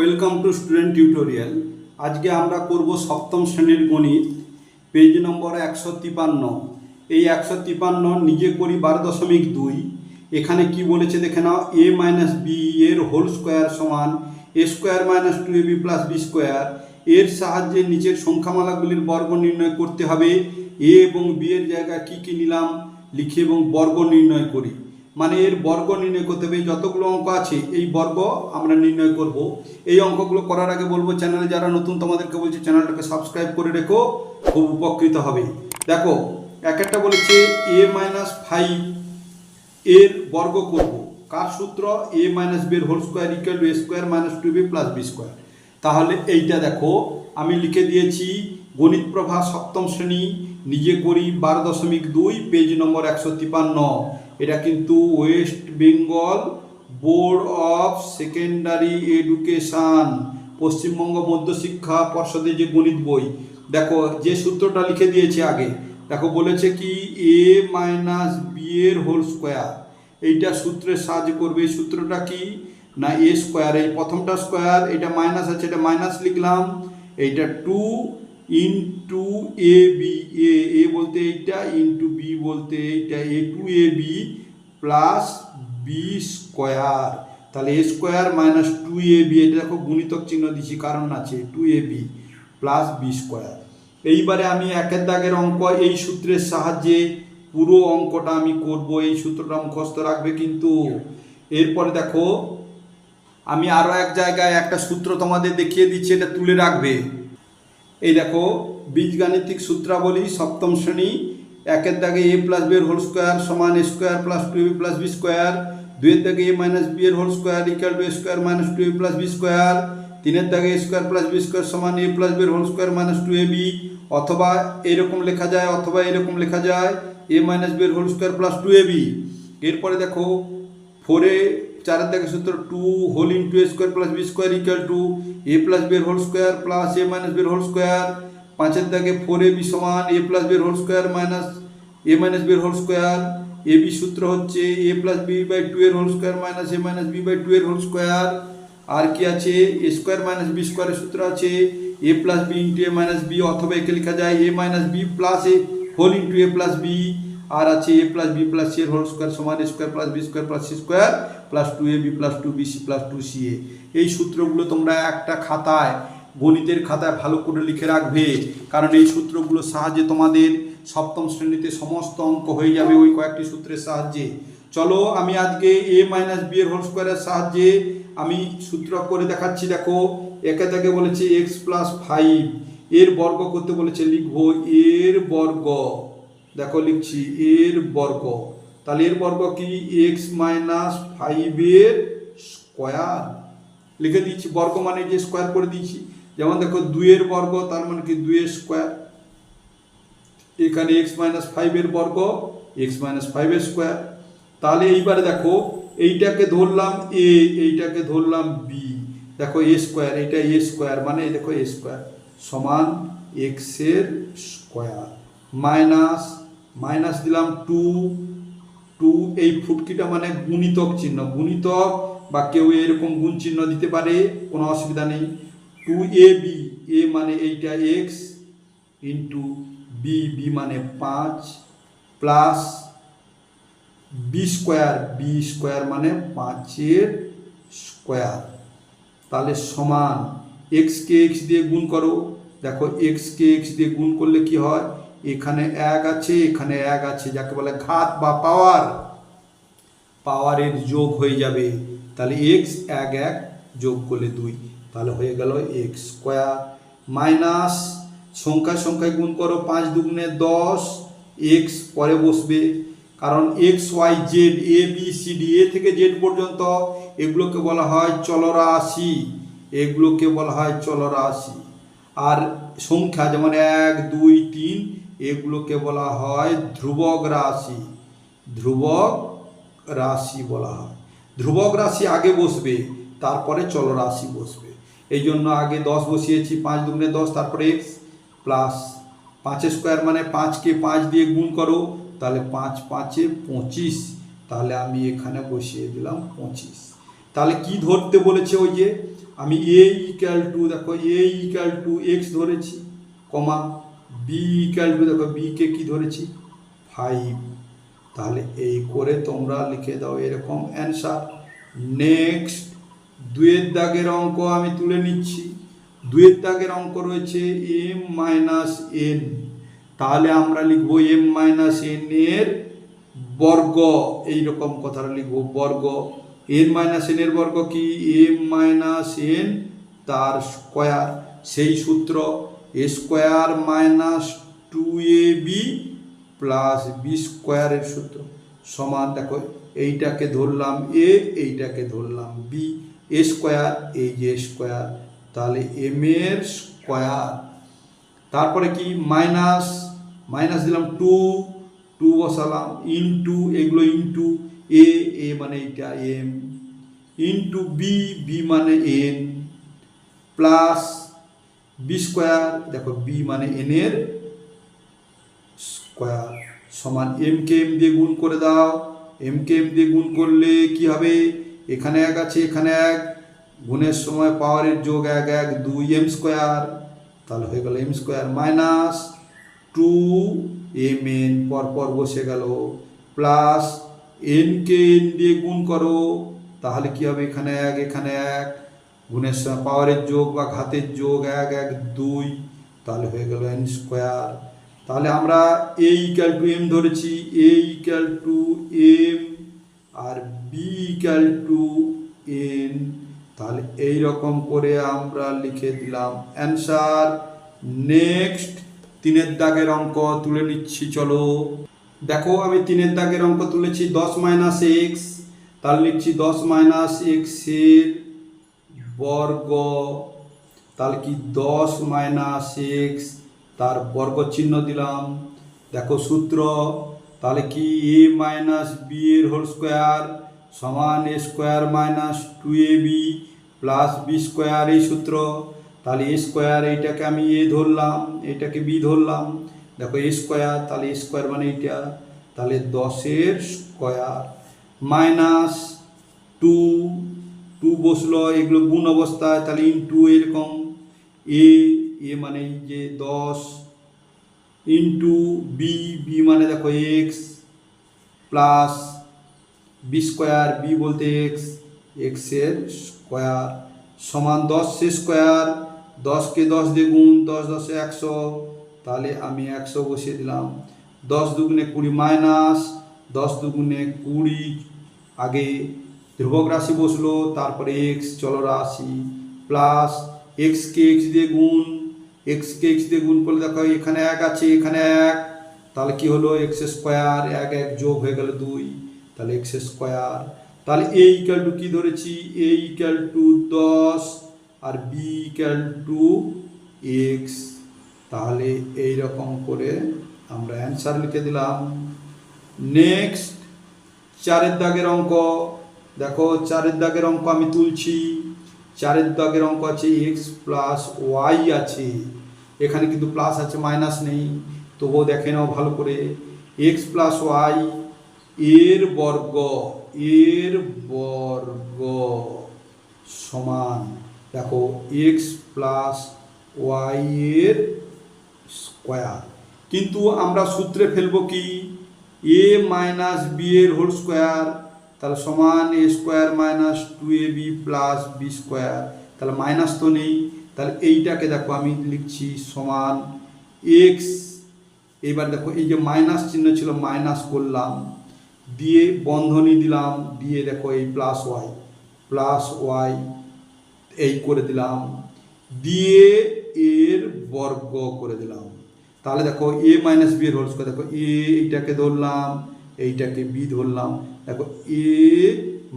Welcome to student tutorial. আজকে আমরা করব সপ্তম শ্রেণির গণিত, পেজ নম্বর একশো তিপান্ন। এই একশো তিপান্ন নিজে করি বারো দশমিক দুই। এখানে কি বলেছে দেখে নাও, এ মাইনাস বি এর হোল স্কোয়ার সমান, A square minus two A B plus B square. এর সাহায্যে নিচের সংখ্যামালাগুলির বর্গ নির্ণয় করতে হবে। এ এবং বি এর জায়গায় কী কী নিলাম, লিখি এবং বর্গ নির্ণয় করি। মানে এর বর্গ নির্ণয় করতে হবে। যতগুলো অঙ্ক আছে, এই বর্গ আমরা নির্ণয় করব। এই অঙ্কগুলো করার আগে বলব, চ্যানেলে যারা নতুন, তোমাদেরকে বলছি, চ্যানেলটাকে সাবস্ক্রাইব করে রেখো। খুব উপকৃত হবে। দেখো, এক একটা বলেছে এ মাইনাস ফাইভ এর বর্গ করব। কার সূত্র? এ মাইনাস বি এর whole square equal to A square minus two B plus B square তাহলে এইটা দেখো, আমি লিখে দিয়েছি, গণিত প্রভা সপ্তম শ্রেণি, নিজে করি বারো দশমিক দুই পেজ নম্বর একশো তিপান্ন। এটা কিন্তু West Bengal board of secondary education, Paschimbanga মধ্যশিক্ষা পর্ষদের যে গণিত বই। দেখো, যে সূত্রটা লিখে দিয়েছে আগে, দেখো বলেছে কি এ মাইনাস বি এর হোল স্কোয়ার এইটা সূত্রের সাহায্য করবে, এই সূত্রটা কি? না এ স্কোয়ার এই প্রথমটা স্কোয়ার এটা মাইনাস আছে, এটা মাইনাস লিখলাম। এইটা two into A B A A বলতে এইটা ইন্টু বি বলতে এইটা A two A B plus B square তাহলে A square minus two A B এটা দেখো গুণিতক চিহ্ন দিছি কারণ আছে two A B plus B square এইবারে আমি একের দাগের অঙ্ক, এই সূত্রের সাহায্যে পুরো অঙ্কটা আমি করব, এই সূত্রটা মুখস্থ রাখবে কিন্তু। এরপরে দেখো, আমি আরও এক জায়গায় একটা সূত্র তোমাদের দেখিয়ে দিচ্ছি, এটা তুলে রাখবে। এই দেখো, বীজগাণিতিক সূত্রাবলী সপ্তম শ্রেণি, একের দাগে এ প্লাস বি এর হোল স্কোয়ার সমান A square plus two B plus B square দুইয়ের দাগে এ মাইনাস বি এর whole square equal to A square minus two A plus B square তিনের দাগে A square plus B square সমান A plus B এর whole square minus two A B অথবা এরকম লেখা যায়, অথবা এরকম লেখা যায় এ মাইনাস বি এর whole square plus two A B এরপরে দেখো ফোরে চারের দাগে সূত্র two whole into A square plus B square equal to A plus B এর whole square plus A minus B এর হোল স্কোয়ার পাঁচের দাগে ফোর এ বি সমান এ প্লাস বি এর whole square minus A minus B এর whole square A B সূত্র হচ্ছে A plus B by two এর whole square minus A minus B by two এর whole square আর কি আছে এ স্কোয়ার মাইনাস বি স্কোয়ারের সূত্র আছে A plus B into A minus B অথবা একে লেখা যায় A minus B plus A whole into A plus B আর আছে A plus B plus C এর হোল স্কোয়ার সমান A square plus B square plus C square plus two A B plus two B C plus two C A এই সূত্রগুলো তোমরা একটা খাতায়, গণিতের খাতায় ভালো করে লিখে রাখবে। কারণ এই সূত্রগুলোর সাহায্যে তোমাদের সপ্তম শ্রেণীতে সমস্ত অঙ্ক হয়ে যাবে ওই কয়েকটি সূত্রের সাহায্যে। চলো, আমি আজকে এ মাইনাস বি এর হোল স্কোয়ারের সাহায্যে আমি সূত্র করে দেখাচ্ছি। দেখো, একে থেকে বলেছে এক্স প্লাস ফাইভ এর বর্গ করতে বলেছে, লিখব এর বর্গ। দেখো, লিখছি এর বর্গ। তাহলে এর বর্গ কি? এক্স মাইনাস ফাইভের স্কোয়ার লিখে দিচ্ছি, বর্গ মানে যে স্কোয়ার করে দিচ্ছি। যেমন দেখো, দুইয়ের বর্গ, তার মানে কি? দুইয়ের স্কোয়ার এখানে এক্স মাইনাস ফাইভের বর্গ এক্স মাইনাস ফাইভের স্কোয়ার তাহলে এইবারে দেখো, এইটাকে ধরলাম এ এইটাকে ধরলাম বি দেখো এ স্কোয়ার এইটা এ স্কোয়ার মানে দেখো এ স্কোয়ার সমান এক্সের স্কোয়ার মাইনাস মাইনাস দিলাম টু টু এই ফুটকিটা মানে গুণিতক চিহ্ন। গুণিতক বা কেউ এরকম গুণ চিহ্ন দিতে পারে, কোনো অসুবিধা নেই। টু এ বি, এ মানে এইটা এক্স ইন্টু বি বি মানে পাঁচ plus B square B square মানে পাঁচের স্কোয়ার তাহলে সমান এক্সকে এক্স দিয়ে গুণ করো। দেখো এক্সকে এক্স দিয়ে গুণ করলে কি হয়? এখানে এক আছে, এখানে এক আছে, যাকে বলে ঘাত বা পাওয়ার। পাওয়ারের যোগ হয়ে যাবে। তাহলে এক্স এক এক যোগ করলে দুই। তাহলে হয়ে গেল এক্স স্কোয়ার মাইনাস সংখ্যায় সংখ্যায় গুণ করো পাঁচ দুগুণে দশ এক্স পরে বসবে। কারণ X Y Z A B C D A থেকে জেড পর্যন্ত এগুলোকে বলা হয় চলরাশি। এগুলোকে বলা হয় চলরাশি। আর সংখ্যা যেমন এক, দুই, তিন এগুলোকে বলা হয় ধ্রুবক রাশি। ধ্রুবক রাশি বলা হয়। ধ্রুবক রাশি আগে বসবে, তারপরে চলরাশি বসবে। এই জন্য আগে দশ বসিয়েছি, পাঁচ দুগুণে দশ, তারপরে এক্স প্লাস পাঁচে স্কোয়ার মানে পাঁচকে পাঁচ দিয়ে গুণ করো, তাহলে পাঁচ পাঁচে পঁচিশ, তাহলে আমি এখানে বসিয়ে দিলাম পঁচিশ। তাহলে কি ধরতে বলেছে ওই যে? আমি এ ইকাল টু দেখো এ ইকাল টু এক্স ধরেছি, কমা বি ইকাল দেখো বিকে কি ধরেছি? ফাইভ তাহলে এই করে তোমরা লিখে দাও এরকম অ্যান্সার নেক্সট দুয়ের দাগের অঙ্ক আমি তুলে নিচ্ছি। দুয়ের দাগের অঙ্ক রয়েছে এম মাইনাস এন তাহলে আমরা লিখব এম মাইনাস এন এর বর্গ। এই রকম কথাটা লিখব, বর্গ। এন মাইনাস এন এর বর্গ কি? এম মাইনাস এন তার স্কোয়ার সেই সূত্র square minus two A B plus B স্কোয়ারের সূত্র। সমান দেখো, এইটাকে ধরলাম এ, এইটাকে ধরলাম বি। এ স্কোয়ার, এই যে স্কোয়ার, তাহলে এম এর স্কোয়ার। তারপরে কি? মাইনাস মাইনাস দিলাম টু টু বসালাম ইনটু, এগুলো ইনটু এ এ মানে এইটা এম। ইনটু বি বি মানে এন। প্লাস বি স্কোয়ার দেখো বি মানে এন এর স্কোয়ার সমান এম কে এম দিয়ে গুণ করে দাও। এম কে এম দিয়ে গুণ করলে কি হবে? এখানে এক আছে, এখানে এক। গুণের সময় পাওয়ারের যোগ এক এক, দুই এম স্কোয়ার তাহলে হয়ে গেল M square minus two M N পরপর বসে গেল। প্লাস এন কে এন দিয়ে গুণ করো। তাহলে কি হবে? এখানে এক এখানে এক। গুণের সময় পাওয়ারের যোগ বা ঘাতের যোগ এক এক, দুই, তাহলে হয়ে গেল এন স্কোয়ার তাহলে আমরা এ ইকাল টু এম ধরেছি এ ইকাল টু এম আর বি ইকাল টু এন তাহলে এই রকম করে আমরা লিখে দিলাম অ্যান্সার নেক্সট তিনের দাগের অঙ্ক তুলে নিচ্ছি, চলো। দেখো, আমি তিনের দাগের অঙ্ক তুলেছি, দশ মাইনাস এক্স তাহলে লিখছি দশ মাইনাস এক্সের বর্গ, তাহলে কি দশ মাইনাস এক্স তার বর্গ চিহ্ন দিলাম। দেখো সূত্র, তাহলে কি এ মাইনাস বি এর হোল স্কোয়ার সমান A square minus two A B plus B square এই সূত্র। তাহলে এ স্কোয়ার এইটাকে আমি এ ধরলাম, এটাকে বি ধরলাম। দেখো এ স্কোয়ার তাহলে এ স্কোয়ার মানে এইটা। তাহলে দশের স্কোয়ার মাইনাস টু টু বসল, এগুলো গুণ অবস্থায়, তাহলে ইন্টু এরকম এ এ মানে যে দশ ইন্টু বি বি মানে দেখো X plus B square B বলতে এক্স এক্সের স্কোয়ার সমান দশ সে স্কোয়ার দশকে দশ দিয়ে গুণ, দশ দশে একশো, তাহলে আমি একশো বসিয়ে দিলাম। দশ দুগুণে কুড়ি মাইনাস দশ দুগুণে কুড়ি, আগে ধ্রুবক রাশি বসল, তারপরে এক্স চলরাশি প্লাস এক্সকে এক্স দিয়ে গুণ এক্সকে এক্স দিয়ে গুণ করলে দেখো এখানে এক আছে, এখানে এক। তাহলে কি হলো? এক্স স্কোয়ার এক এক যোগ হয়ে গেল দুই। তাহলে এক্স স্কোয়ার তাহলে এ ইকাল টু কি ধরেছি? এ ইকাল টু দশ আর বি ইকাল টু এক্স তাহলে এই রকম করে আমরা অ্যান্সার লিখে দিলাম। নেক্সট চারের দাগের অঙ্ক। দেখো, চারের দাগের অঙ্ক আমি তুলছি। চারের দাগের অঙ্ক আছে এক্স প্লাস ওয়াই আছে। এখানে কিন্তু প্লাস আছে মাইনাস নেই। তবুও দেখে নাও ভালো করে। এক্স প্লাস ওয়াই এর বর্গ এর বর্গ সমান। দেখো এক্স প্লাস ওয়াই এর স্কোয়ার কিন্তু আমরা সূত্রে ফেলব কি? এ মাইনাস বি এর হোল স্কোয়ার তাহলে সমান A square minus two A B plus B square তাহলে মাইনাস তো নেই। তাহলে এইটাকে দেখো আমি লিখছি সমান এক্স এবার দেখো এই যে মাইনাস চিহ্ন ছিল মাইনাস করলাম, দিয়ে বন্ধনী দিলাম, দিয়ে দেখো এই প্লাস ওয়াই প্লাস ওয়াই এই করে দিলাম, দিয়ে এর বর্গ করে দিলাম। তাহলে দেখো এ মাইনাস বি এর হোল স্কোয়ার দেখো এ এইটাকে ধরলাম, এইটাকে বি ধরলাম দেখো এ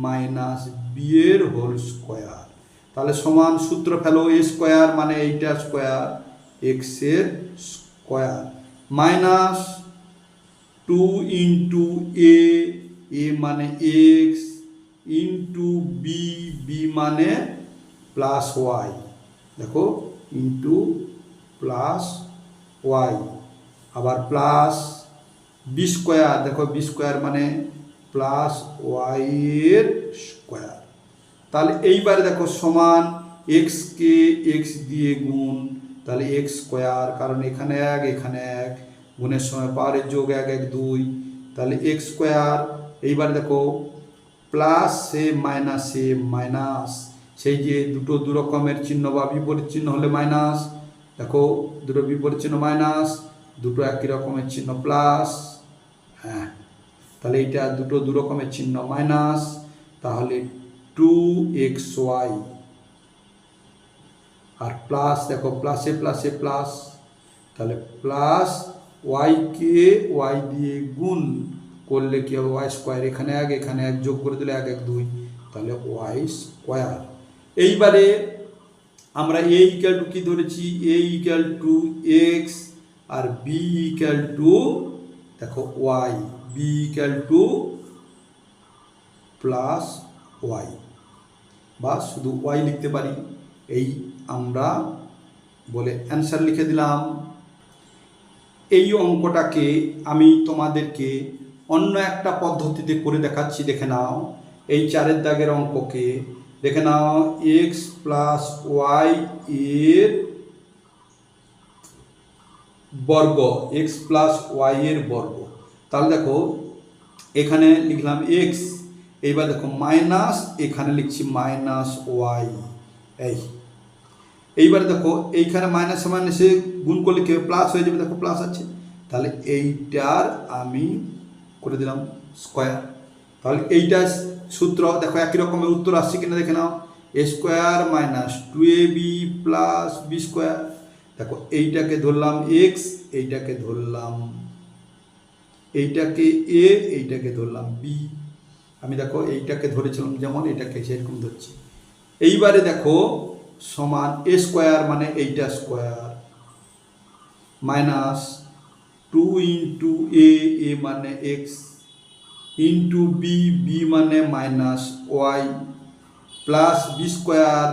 মাইনাস বি এর হোল স্কোয়ার তাহলে সমান সূত্র ফেলো এ স্কোয়ার মানে এইটা স্কোয়ার এক্সের square minus two into A A মানে এক্স ইন্টু বি বি মানে প্লাস ওয়াই দেখো ইন্টু প্লাস ওয়াই আবার প্লাস বি স্কোয়ার দেখো বি স্কোয়ার মানে প্লাস ওয়াই এর স্কোয়ার তাহলে এইবারে দেখো সমান এক্সকে এক্স দিয়ে গুণ, তাহলে এক্স স্কোয়ার কারণ এখানে এক এখানে এক, গুণের সময় পাওয়ারের যোগ এক এক, দুই। তাহলে এক্স স্কোয়ার এইবার দেখো প্লাস সে মাইনাস সে মাইনাস সেই যে দুটো দু রকমের চিহ্ন বা বিপরীত চিহ্ন হলে মাইনাস দেখো দুটো বিপরীত চিহ্ন মাইনাস দুটো একই রকমের চিহ্ন প্লাস হ্যাঁ। তাহলে এইটা দুটো দু রকমের চিহ্ন মাইনাস তাহলে টু এক্স ওয়াই আর প্লাস দেখো প্লাসে প্লাসে প্লাস তাহলে প্লাস ওয়াইকে ওয়াই দিয়ে গুণ করলে কি হবে? ওয়াই স্কোয়ার এখানে এক এখানে এক, যোগ করে দিলে এক এক, দুই, তাহলে ওয়াই স্কোয়ার এইবারে আমরা এ ইকাল টু কি ধরেছি? এ ইকাল টু এক্স আর বি ইকাল টু দেখো Y B equal to plus Y বা শুধু ওয়াই লিখতে পারি। এই আমরা বলে অ্যান্সার লিখে দিলাম। এই অঙ্কটাকে আমি তোমাদেরকে অন্য একটা পদ্ধতিতে করে দেখাচ্ছি, দেখে নাও। এই চারের দাগের অঙ্ককে দেখে নাও। এক্স প্লাস ওয়াই এর বর্গ এক্স প্লাস ওয়াই এর বর্গ। তাহলে দেখো, এখানে লিখলাম এক্স এইবার দেখো মাইনাস এখানে লিখছি মাইনাস ওয়াই এই। এইবার দেখো, এইখানে মাইনাসে মাইনাসে গুণ করলে কি প্লাস হয়ে যাবে, দেখো প্লাস আছে। তাহলে এইটার আমি করে দিলাম স্কোয়ার তাহলে এইটা সূত্র দেখো একই রকমের উত্তর আসছে কিনা দেখে নাও। A square minus two A B plus B square দেখো, এইটাকে ধরলাম এক্স এইটাকে ধরলাম এইটাকে এ এইটাকে ধরলাম বি আমি দেখো এইটাকে ধরেছিলাম যেমন এটাকে সেরকম ধরছি। এইবারে দেখো সমান এ স্কোয়ার মানে এইটা square minus two into A A মানে এক্স ইন্টু বি বি মানে minus Y plus B square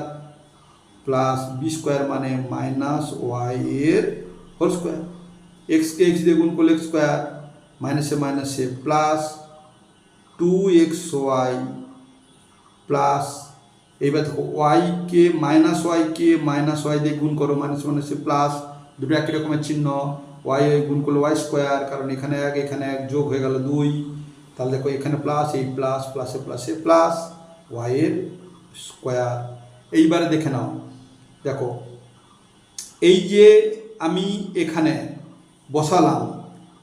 plus B square মানে মাইনাস ওয়াই এর হোল স্কোয়ার এক্সকে এক্স দিয়ে গুণ করলে স্কোয়ার মাইনাসে মাইনাসে plus two X Y plus এইবার দেখো ওয়াইকে মাইনাস ওয়াইকে মাইনাস ওয়াই দিয়ে গুণ করো মাইনাস মাইনাসে প্লাস দুটো একই রকমের চিহ্ন। ওয়াই গুণ করল ওয়াই স্কোয়ার কারণ এখানে এক এখানে এক যোগ হয়ে গেল দুই। তাহলে দেখো এখানে প্লাস এই প্লাস প্লাসে প্লাসে প্লাস ওয়াইয়ের স্কোয়ার এইবারে দেখে নাও। দেখো, এই যে আমি এখানে বসালাম,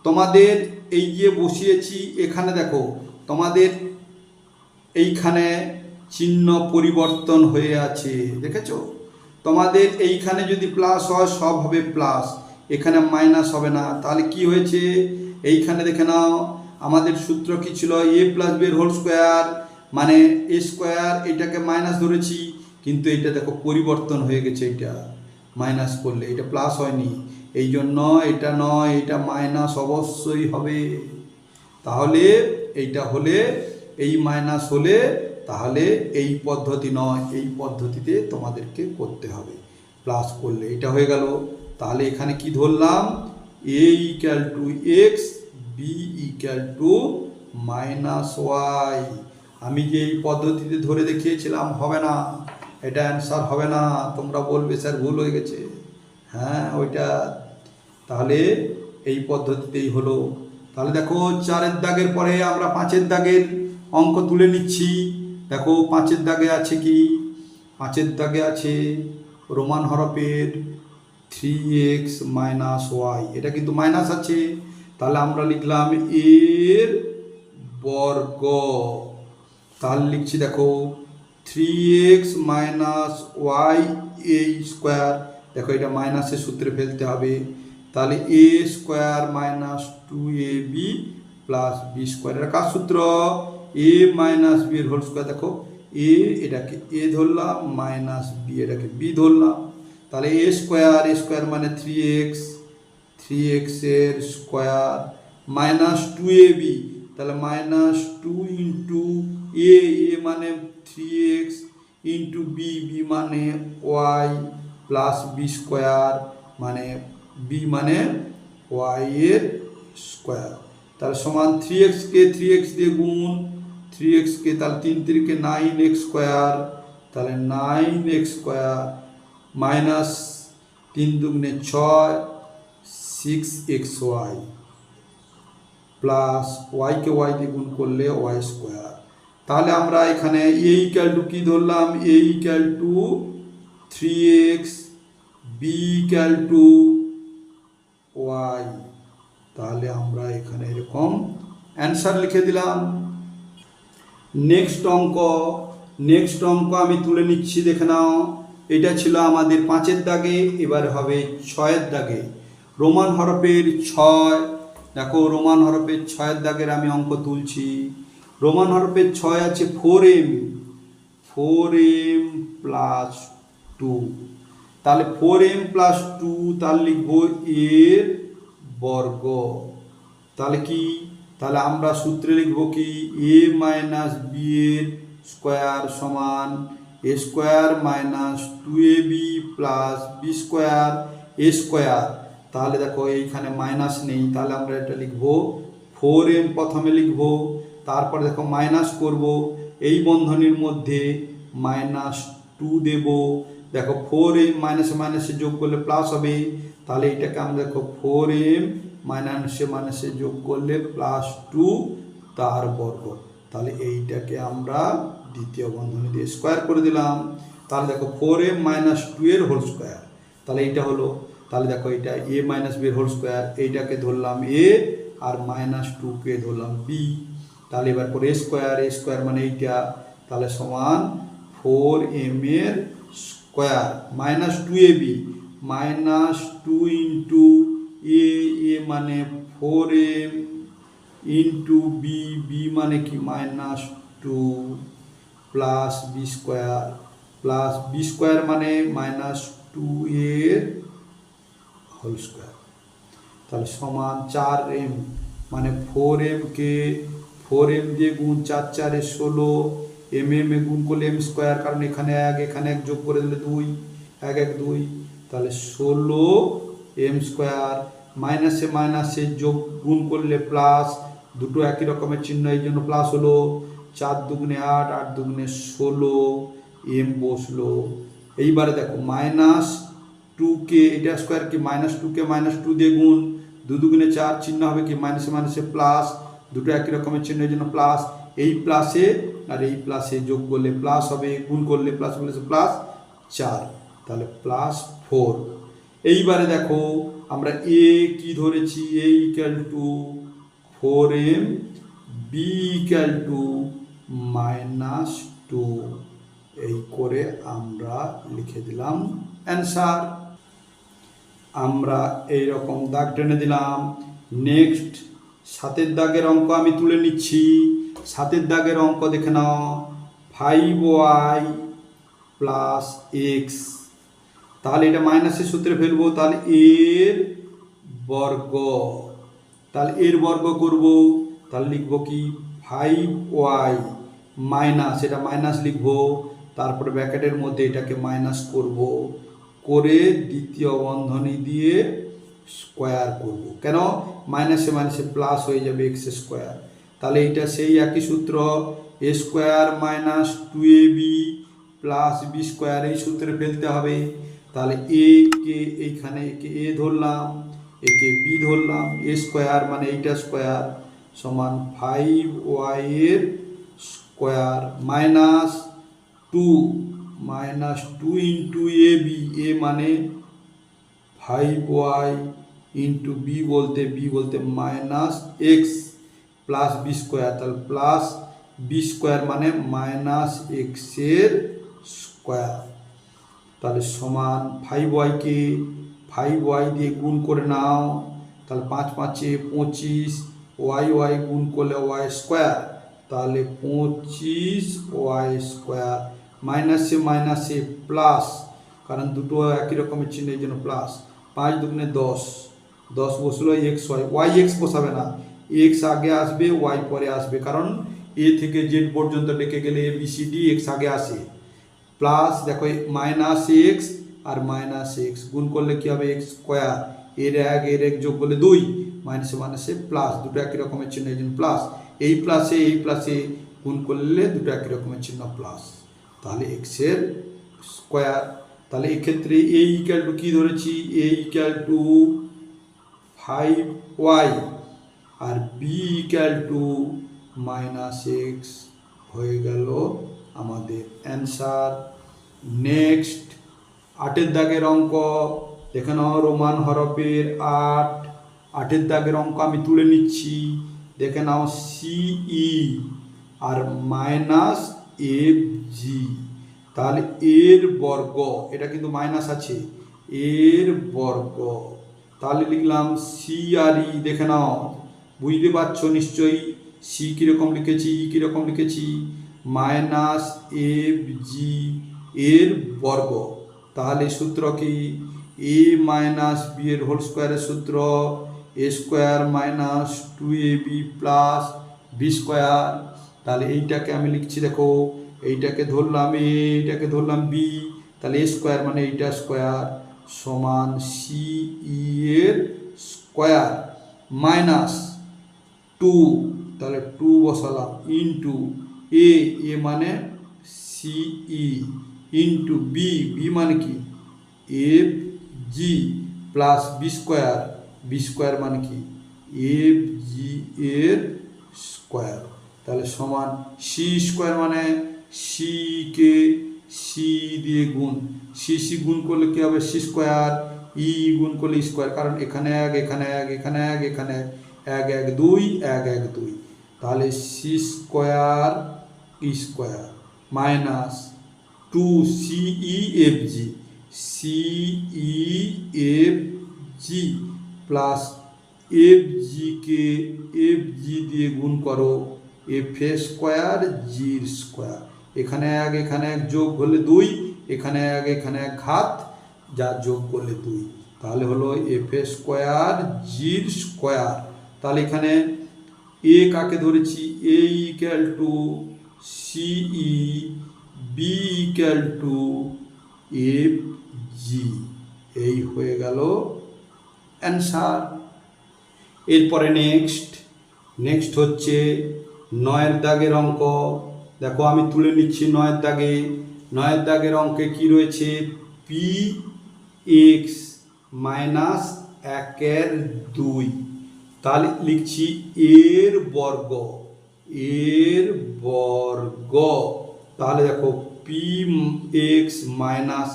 তোমাদের এই যে বসিয়েছি, এখানে দেখো, তোমাদের এইখানে চিহ্ন পরিবর্তন হয়ে আছে, দেখেছ? তোমাদের এইখানে যদি প্লাস হয়, সব হবে প্লাস এখানে মাইনাস হবে না। তাহলে কি হয়েছে? এইখানে দেখে নাও, আমাদের সূত্র কি ছিল? এ প্লাস বের হোল স্কোয়ার মানে এ স্কোয়ার এটাকে মাইনাস ধরেছি, কিন্তু এটা দেখো পরিবর্তন হয়ে গেছে, এটা মাইনাস করলে, এটা প্লাস হয়নি। এই জন্য এটা নয়, এটা মাইনাস অবশ্যই হবে। তাহলে এইটা হলে, এই মাইনাস হলে, তাহলে এই পদ্ধতি নয়, এই পদ্ধতিতে তোমাদেরকে করতে হবে। প্লাস করলে এটা হয়ে গেল। তাহলে এখানে কি ধরলাম? A equal to X B equal to minus Y আমি যে এই পদ্ধতিতে ধরে দেখিয়েছিলাম, হবে না। এটা অ্যান্সার হবে না। তোমরা বলবে, স্যার, ভুল হয়ে গেছে। হ্যাঁ ওইটা তাহলে এই পদ্ধতিতেই হলো। তাহলে দেখো, চারের দাগের পরে আমরা পাঁচের দাগের অঙ্ক তুলে নিচ্ছি। দেখো, পাঁচের দাগে আছে কি? পাঁচের দাগে আছে রোমান হরফের থ্রি এক্স মাইনাস ওয়াই এটা কিন্তু মাইনাস আছে। তাহলে আমরা লিখলাম এর বর্গ। তাহলে লিখছি দেখো থ্রি এক্স মাইনাস ওয়াই এই স্কোয়ার দেখো, এটা মাইনাসের সূত্রে ফেলতে হবে। তাহলে A square minus two A B plus B square এটা কার সূত্র? এ মাইনাস বি এর হোল স্কোয়ার দেখো এ এটাকে এ ধরলাম মাইনাস বি এটাকে বি ধরলাম, তাহলে এ স্কোয়ার এ স্কোয়ার মানে থ্রি এক্স থ্রি এক্সের square minus two A B তাহলে minus two into A A মানে three X into B B মানে ওয়াই প্লাস বি স্কোয়ার মানে বি মানে ওয়াই এর স্কোয়ার তাহলে সমান থ্রি এক্সকে থ্রি এক্স দিয়ে গুণ থ্রি এক্সকে তাহলে তিন তিরিকে নাইন এক্স স্কোয়ার তাহলে নাইন এক্স স্কোয়ার মাইনাস তিন দুগুণে ছয় সিক্স এক্স ওয়াই প্লাস ওয়াইকে ওয়াই দিয়ে গুণ করলে ওয়াই স্কোয়ার তাহলে আমরা এখানে এ ইক্যাল টু কী ধরলাম? A equal to three X B equal to Y তাহলে আমরা এখানে এরকম অ্যান্সার লিখে দিলাম। নেক্সট অঙ্ক নেক্সট অঙ্ক আমি তুলে নিচ্ছি, দেখে নাও। এটা ছিল আমাদের পাঁচের দাগে, এবার হবে ছয়ের দাগে। রোমান হরফের ছয়, দেখো রোমান হরফের ছয়ের দাগের আমি অঙ্ক তুলছি। রোমান হরফের ছয় আছে four M four M plus two তাহলে ফোর এম প্লাস টু তাহলে লিখব এর বর্গ। তাহলে কি? তাহলে আমরা সূত্রে লিখব কি? এ মাইনাস বি এর স্কোয়ার সমান A square minus two A B plus B square A square তাহলে দেখো এইখানে মাইনাস নেই, তাহলে আমরা এটা লিখব ফোর এম প্রথমে লিখব, তারপর দেখো মাইনাস করব, এই বন্ধনীর মধ্যে মাইনাস টু দেব দেখো ফোর এম মাইনাসে মাইনাসে যোগ করলে প্লাস হবে, তাহলে এটাকে আমরা দেখো ফোর এম মাইনাসে মাইনাসে যোগ করলে প্লাস টু তার বর্গ। তাহলে এইটাকে আমরা দ্বিতীয় বন্ধনী দিয়ে স্কোয়ার করে দিলাম। তাহলে দেখো ফোর এম মাইনাস টু এর হোল স্কোয়ার তাহলে এইটা হলো, তাহলে দেখো এটা A minus B whole square এইটাকে ধরলাম এ আর মাইনাস টুকে ধরলাম বি তাহলে এবার পরে স্কোয়ার এ স্কোয়ার মানে এইটা। তাহলে সমান ফোর এম এর square minus two A B minus two into A A মানে four M into B B মানে কি? Minus two plus B square plus B square মানে মাইনাস টু এর হোল স্কোয়ার তাহলে সমান চার এম মানে ফোর এমকে ফোর এম দিয়ে গুণ চার, চারে ষোলো এম এম এ গুণ করলে এম স্কোয়ার কারণ এখানে এক এখানে এক যোগ করে দিলে দুই, এক এক, দুই। তাহলে ষোলো এম স্কোয়ার মাইনাসে মাইনাসে যোগ গুণ করলে প্লাস দুটো একই রকমের চিহ্ন, এই জন্য প্লাস হলো চার দুগুণে আট আট দুগুণে ষোলো এম বসল। এইবারে দেখো মাইনাস টু কে এটা স্কোয়ার কি? মাইনাস টু কে মাইনাস টু দিয়ে গুণ। দু দুগুণে চার, চিহ্ন হবে কি? মাইনাসে মাইনাসে প্লাস দুটো একই রকমের চিহ্ন, এই জন্য প্লাস এই প্লাসে আর এই প্লাসে যোগ করলে প্লাস হবে, গুণ করলে প্লাস প্লাসে প্লাস চার। তাহলে প্লাস ফোর এইবারে দেখো, আমরা এ কি ধরেছি? A equal to four M B equal to minus two এই করে আমরা লিখে দিলাম অ্যান্সার আমরা এই রকম দাগ টেনে দিলাম। নেক্সট সাতের দাগের অঙ্ক আমি তুলে নিচ্ছি। সাতের দাগের অঙ্ক দেখে নাও। ফাইভ ওয়াই প্লাস এক্স তাহলে এটা মাইনাসের সূত্রে ফেলব, তাহলে এর বর্গ। তাহলে এর বর্গ করব, তাহলে লিখব কি? ফাইভ ওয়াই মাইনাস এটা মাইনাস লিখব, তারপরে ব্র্যাকেটের মধ্যে এটাকে মাইনাস করব, করে দ্বিতীয় বন্ধনী দিয়ে স্কোয়ার করব। কেন? মাইনাসে মাইনাসে প্লাস হয়ে যাবে এক্স স্কোয়ার তাহলে এটা সেই একই সূত্র A square minus two A B plus B square এই সূত্রে ফেলতে হবে। তাহলে এ কে এইখানে একে এ ধরলাম একে বি ধরলাম এ স্কোয়ার মানে এইটা স্কোয়ার সমান ফাইভ ওয়াই এর square minus two minus two into A B A মানে ফাইভ ওয়াই ইন্টু বি বলতে বি বলতে minus X plus B square তাহলে প্লাস বি স্কোয়ার মানে মাইনাস এক্সের স্কোয়ার তাহলে সমান ফাইভ ওয়াইকে ফাইভ ওয়াই দিয়ে গুণ করে নাও, তাহলে পাঁচ পাঁচে পঁচিশ ওয়াই ওয়াই গুণ করলে ওয়াই স্কোয়ার তাহলে পঁচিশ ওয়াই স্কোয়ার মাইনাসে মাইনাসে প্লাস কারণ দুটো একই রকমের চিহ্ন, এই জন্য প্লাস পাঁচ দুগুণে দশ দশ বসল এক্স ওয়াই ওয়াই এক্স বসাবে না এক্স আগে আসবে ওয়াই পরে আসবে। কারণ এ থেকে জেড পর্যন্ত ডেকে গেলে A B C D X আগে আসে। প্লাস দেখো মাইনাস এক্স আর মাইনাস এক্স গুণ করলে কী হবে? এক্স স্কোয়ার এর এক এর এক যোগ করলে দুই। মাইনাসে মাইনাসে প্লাস দুটো একই রকমের চিহ্ন, এই প্লাস এই প্লাসে এই প্লাসে গুণ করলে দুটো একই রকমের চিহ্ন প্লাস তাহলে এক্সের স্কোয়ার তাহলে এক্ষেত্রে এ ইকাল টু কী ধরেছি? A equal to five y R b equal to minus x হয়ে গেল আমাদের অ্যান্সার নেক্সট আটের দাগের অঙ্ক, দেখে নাও রোমান হরফের আট। আটের দাগের অঙ্ক আমি তুলে নিচ্ছি, দেখে নাও সিই আর মাইনাস এফ জি তাহলে এর বর্গ, এটা কিন্তু মাইনাস আছে, এর বর্গ। তাহলে লিখলাম সি আর ই দেখে নাও। বুঝতে পারছ নিশ্চয়ই? সি কীরকম লিখেছি ই কীরকম লিখেছি? মাইনাস এফ জি এর বর্গ। তাহলে সূত্র কি? এ মাইনাস বি এর হোল স্কোয়ারের সূত্র। A square minus two a b plus b square তাহলে এইটাকে আমি লিখছি, দেখো। এইটাকে ধরলাম এ এইটাকে ধরলাম বি তাহলে এ স্কোয়ার মানে এইটা স্কোয়ার সমান সি ই এর স্কোয়ার মাইনাস টু, তাহলে টু বসালাম ইন্টু এ এ মানে সিই ইন্টু বি বি মানে কি? F G plus B square B square মানে কি? এফ জি এর স্কোয়ার তাহলে সমান সি স্কোয়ার মানে সি কে সি দিয়ে গুণ। সি সি গুণ করলে কী হবে? সি স্কোয়ার ই গুণ করলে স্কোয়ার কারণ এখানে এক এখানে এক এখানে এক এখানে এক। এক এক দুই, এক এক দুই। তাহলে c square square minus two c e f g c e f g plus f GK F G দিয়ে গুণ করো এফ এ স্কোয়ার জির স্কোয়ার এখানে এক এখানে এক যোগ হলে দুই, এখানে এক এখানে এক ঘাত, যা যোগ করলে দুই। তাহলে হলো এফ এ স্কোয়ার জির স্কোয়ার তাহলে এখানে এ কাকে ধরেছি? A equal to c e b equal to f g এই হয়ে গেল অ্যান্সার এরপরে নেক্সট নেক্সট হচ্ছে নয়ের দাগের অঙ্ক। দেখো আমি তুলে নিচ্ছি নয়ের দাগে। নয়ের দাগের অঙ্কে কি রয়েছে? পি এক্স মাইনাস একের দুই। তাহলে লিখছি এর বর্গ এর বর্গ। তাহলে দেখো পি এক্স মাইনাস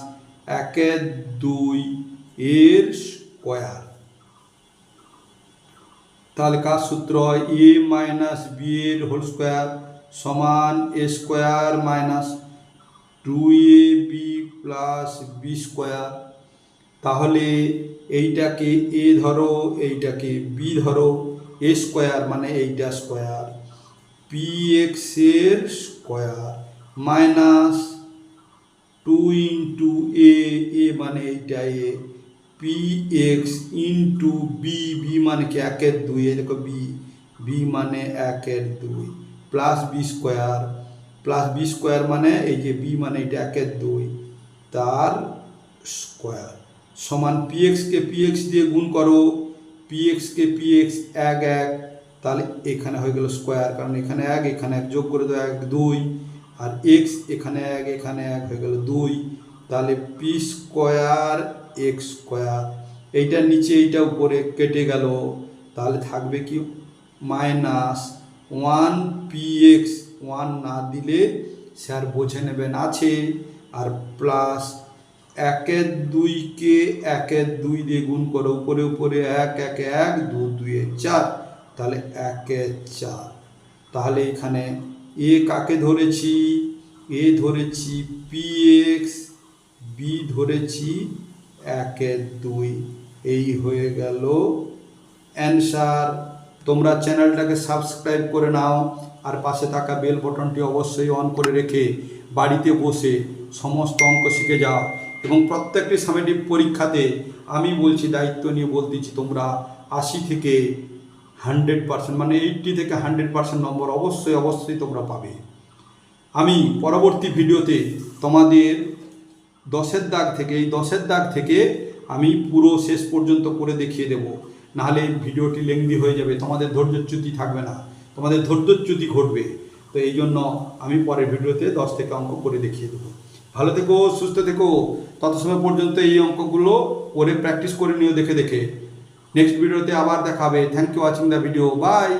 একের দুই এর স্কোয়ার তাহলে কার সূত্র হয়? এ মাইনাস বি এর হোল স্কোয়ার সমান a square minus two a b plus b square তাহলে এইটাকে এ ধরো, এইটাকে বি ধরো, এ স্কোয়ার মানে এইটা স্কোয়ার। পি এক্সের square minus two into a a মানে এইটা a. P x into b b মানে কি একের দুই? এই দেখো বি বি মানে একের দুই plus b square. Plus b square মানে এই যে বি মানে এটা একের দুই, তার স্কোয়ার। সমান পি এক্সকে পি এক্স দিয়ে গুণ করো পি এক্সকে পি এক্স এক এক, তাহলে এখানে হয়ে গেল স্কোয়ার কারণ এখানে এক এখানে এক যোগ করে দেবো এক, দুই, আর এক্স এখানে এক এখানে এক হয়ে গেল দুই, তাহলে পি স্কোয়ার এক্স স্কোয়ার এইটার নিচে এইটা উপরে কেটে গেল, তাহলে থাকবে কি? Minus one p x one না দিলে স্যার বুঝে নেবেন আছে, আর প্লাস একের দুইকে একের দুই দিয়ে গুণ করো, উপরে উপরে এক এক এক, দু, দুয়ে চার। তাহলে একের চার। তাহলে এখানে এ কাকে ধরেছি? এ ধরেছি পি এক্স, বি ধরেছি একের দুই। এই হয়ে গেল অ্যান্সার। তোমরা চ্যানেলটাকে সাবস্ক্রাইব করে নাও আর পাশে থাকা বেল বটনটি অবশ্যই অন করে রেখে বাড়িতে বসে সমস্ত অঙ্ক শিখে যাও। এবং প্রত্যেকটি সামেটিক পরীক্ষাতে আমি বলছি, দায়িত্ব নিয়ে বল বলতেছি তোমরা আশি থেকে হান্ড্রেড পার্সেন্ট মানে এইটটি থেকে হান্ড্রেড পার্সেন্ট নম্বর অবশ্যই অবশ্যই তোমরা পাবে। আমি পরবর্তী ভিডিওতে তোমাদের দশের দাগ থেকে, এই দশের দাগ থেকে আমি পুরো শেষ পর্যন্ত করে দেখিয়ে দেব। নাহলে ভিডিওটি লেংদি হয়ে যাবে, তোমাদের ধৈর্যচ্যুতি থাকবে না, তোমাদের ধৈর্যচ্যুতি ঘটবে। তো এই জন্য আমি পরের ভিডিওতে দশ থেকে অঙ্ক করে দেখিয়ে দেবো। ভালো থেকো, সুস্থ থেকো। তত সময় পর্যন্ত এই অঙ্কগুলো করে প্র্যাকটিস করে নিও দেখে দেখে। নেক্সট ভিডিওতে আবার দেখাবে। Thank you watching the video bye